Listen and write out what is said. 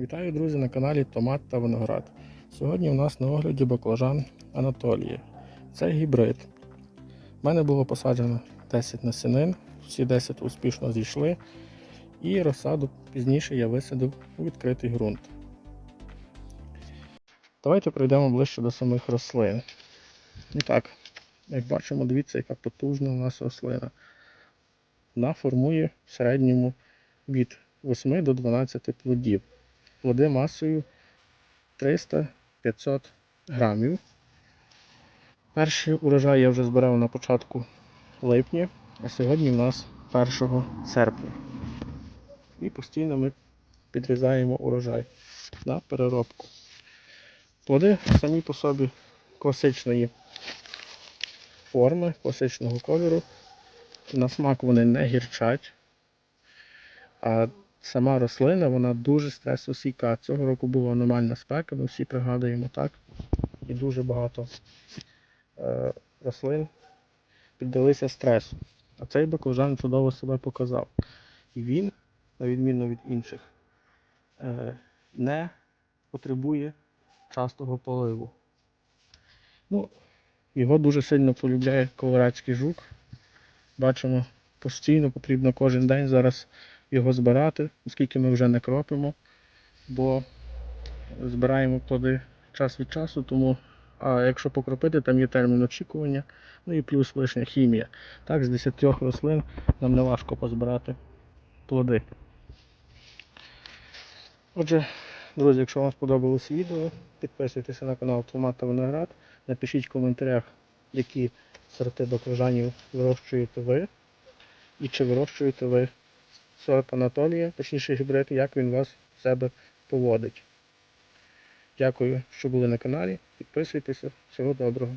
Вітаю, друзі, на каналі Томат та Виноград. Сьогодні у нас на огляді баклажан Анатолії. Це гібрид. У мене було посаджено 10 насінин, всі 10 успішно зійшли. І розсаду пізніше я висадив у відкритий ґрунт. Давайте пройдемо ближче до самих рослин. І так, як бачимо, дивіться, яка потужна у нас рослина. Вона формує в середньому від 8 до 12 плодів. Плоди масою 300-500 грамів. Перший урожай я вже збирав на початку липня, а сьогодні в нас 1 серпня. І постійно ми підрізаємо урожай на переробку. Плоди самі по собі класичної форми, класичного кольору. На смак вони не гірчать. А сама рослина вона дуже стресостійка. Цього року була аномальна спека, ми всі пригадуємо так. І дуже багато е, рослин піддалися стресу. А цей баклажан чудово себе показав. І він, на відміну від інших, е, не потребує частого поливу. Ну, його дуже сильно полюбляє колорадський жук. Бачимо, постійно потрібно кожен день зараз його збирати, оскільки ми вже не кропимо, бо збираємо плоди час від часу, тому а якщо покропити, там є термін очікування, ну і плюс лишня хімія. Так, з 10 рослин нам не важко позбирати плоди. Отже, друзі, якщо вам сподобалось відео, підписуйтесь на канал Томат та Виноград, напишіть в коментарях, які сорти баклажанів вирощуєте ви, і чи вирощуєте ви сорт Анатолія, точніше гібрид, як він вас в себе поводить. Дякую, що були на каналі. Підписуйтеся. Всього доброго.